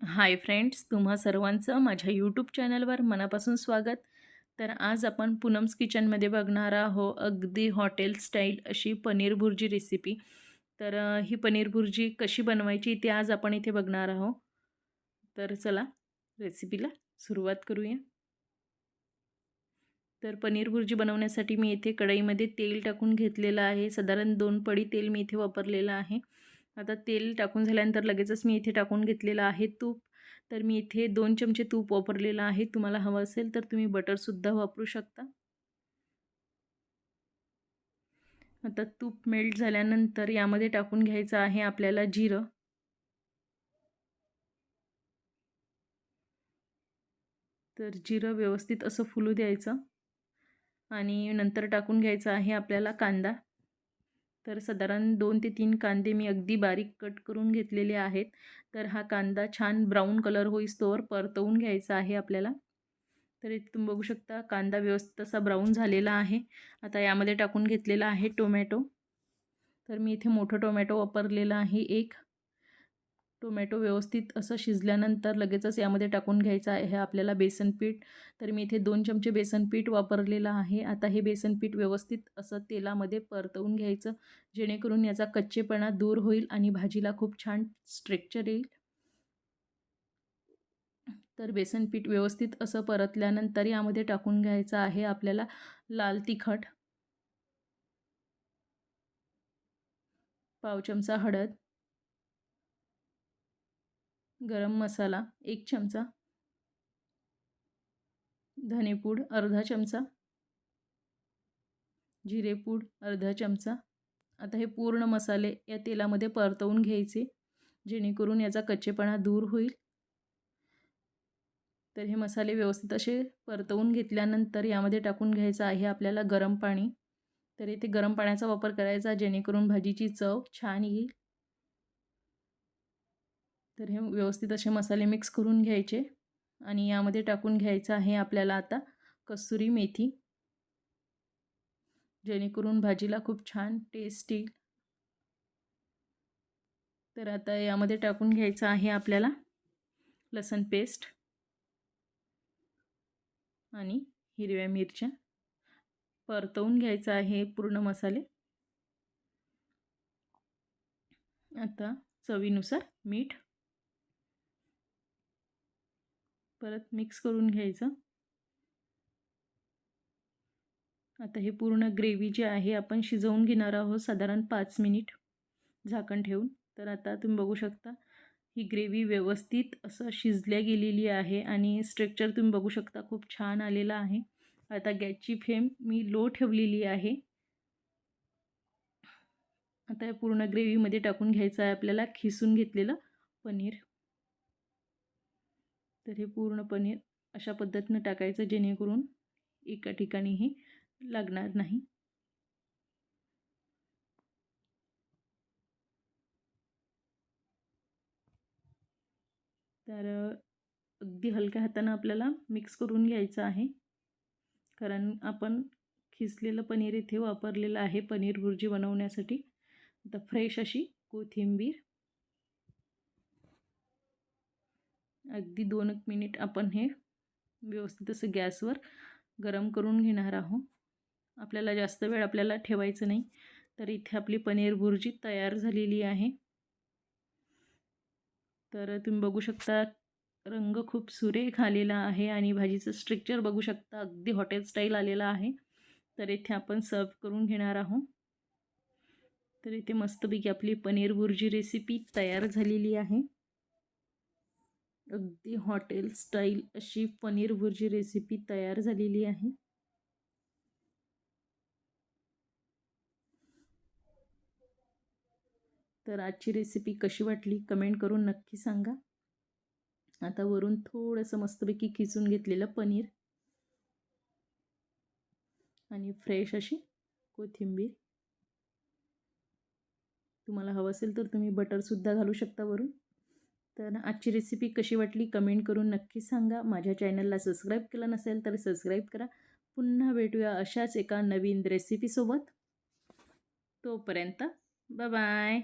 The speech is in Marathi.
हाय फ्रेंड्स तुम्हा सर्वांचं माझ्या यूट्यूब चॅनलवर मनापासून स्वागत. तर आज आपण पूनम्स किचनमध्ये बघणार आहो अगदी हॉटेल स्टाईल अशी पनीर भुर्जी रेसिपी तर ही पनीर भुर्जी कशी बनवायची ती आज आपण इथे बघणार आहो तर चला रेसिपीला सुरुवात करूया. तर पनीर भुर्जी बनवण्यासाठी मी इथे कढईमध्ये तेल टाकून घेतलेलं आहे. साधारण दोन पडी तेल मी इथे वापरलेलं आहे. आता तेल टाकून झाल्यानंतर लगेचच मी इथे टाकून घेतलेलं आहे तूप. तर मी इथे दोन चमचे तूप वापरलेलं आहे. तुम्हाला हवं असेल तर तुम्ही बटरसुद्धा वापरू शकता. आता तूप मेल्ट झाल्यानंतर यामध्ये टाकून घ्यायचं आहे आपल्याला जिरं. तर जिरं व्यवस्थित असं फुलू द्यायचं. आणि नंतर टाकून घ्यायचं आहे आपल्याला कांदा. तर साधारण दोन ते तीन कांदे मी अगदी बारीक कट करून घेतलेले आहेत. तर हा कांदा छान ब्राऊन कलर होईस्तोवर परतवून घ्यायचा आहे आपल्याला. तर इथे तुम्ही बघू शकता कांदा व्यवस्थित असा ब्राऊन झालेला आहे. आता यामध्ये टाकून घेतलेला आहे टोमॅटो. तर मी इथे मोठं टोमॅटो वापरलेलं आहे एक. टोमॅटो व्यवस्थित असं शिजल्यानंतर लगेचच यामध्ये टाकून घ्यायचं आहे. आपल्याला बेसन पीठ. तर मी इथे दोन चमचे बेसन पीठ वापरलेलं आहे. आता हे बेसन पीठ व्यवस्थित असं तेलामध्ये परतवून घ्यायचं. जेणेकरून याचा कच्चेपणा दूर होईल आणि भाजीला खूप छान स्ट्रेक्चर येईल. तर बेसन पीठ व्यवस्थित असं परतल्यानंतर यामध्ये टाकून घ्यायचं आहे आपल्याला लाल तिखट पाव चमचा हळद गरम मसाला एक चमचा. धनेपूड अर्धा चमचा. जिरेपूड अर्धा चमचा. आता हे पूर्ण मसाले या तेलामध्ये परतवून घ्यायचे जेणेकरून याचा कच्चेपणा दूर होईल. तर हे मसाले व्यवस्थित असे परतवून घेतल्यानंतर यामध्ये टाकून घ्यायचं आहे आपल्याला गरम पाणी. तर इथे गरम पाण्याचा वापर करायचा जेणेकरून भाजीची चव छान येईल. तर हे व्यवस्थित असे मसाले मिक्स करून घ्यायचे आणि यामध्ये टाकून घ्यायचं आहे आपल्याला आता कसुरी मेथी. जेणेकरून भाजीला खूप छान टेस्ट येईल. तर आता यामध्ये टाकून घ्यायचं आहे आपल्याला लसण पेस्ट आणि हिरव्या मिरच्या. परतवून घ्यायचं आहे पूर्ण मसाले. आता चवीनुसार मीठ परत मिक्स करून घ्यायचं. आता हे पूर्ण ग्रेव्ही जी आहे आपण शिजवून घेणार आहोत साधारण पाच मिनिट झाकण ठेवून. तर आता तुम्ही बघू शकता ही ग्रेव्ही व्यवस्थित असं शिजल्या गेलेली आहे आणि स्ट्रक्चर तुम्ही बघू शकता खूप छान आलेला आहे. आता गॅसची फ्लेम मी लो ठेवलेली आहे. आता पूर्ण ग्रेव्हीमध्ये टाकून घ्यायचं आहे आपल्याला खिसून घेतलेलं पनीर. तर हे पूर्ण पनीर अशा पद्धतीनं टाकायचं जेणेकरून एका ठिकाणीही लागणार नाही. तर अगदी हलक्या हातानं आपल्याला मिक्स करून घ्यायचं आहे. कारण आपण खिसलेलं पनीर इथे वापरलेलं आहे पनीर भुर्जी बनवण्यासाठी. आता फ्रेश अशी कोथिंबीर अगदी दोन एक मिनिट आपण हे व्यवस्थित असं गॅसवर गरम करून घेणार आहोत. आपल्याला जास्त वेळ आपल्याला ठेवायचं नाही. तर इथे आपली पनीर भुर्जी तयार झालेली आहे. तर तुम्ही बघू शकता रंग खूप सुरेख आलेला आहे आणि भाजीचं स्ट्रक्चर बघू शकता अगदी हॉटेल स्टाईल आलेला आहे. तर इथे आपण सर्व करून घेणार आहोत. तर इथे मस्तपैकी आपली पनीर भुर्जी रेसिपी तयार झालेली आहे. अगदी हॉटेल स्टाईल अशी पनीर भुर्जी रेसिपी तयार झालेली आहे. तर आजची रेसिपी कशी वाटली कमेंट करून नक्की सांगा. आता वरून थोडंसं मस्तपैकी खिचून घेतलेलं पनीर. आणि फ्रेश अशी कोथिंबीर. तुम्हाला हवं असेल तर तुम्ही बटरसुद्धा घालू शकता वरून. तर आजची रेसिपी कशी वाटली कमेंट करून नक्की सांगा. माझ्या चॅनलला सबस्क्राईब केलं नसेल तर सबस्क्राईब करा. पुन्हा भेटूया अशाच एका नवीन रेसिपीसोबत तोपर्यंत बाय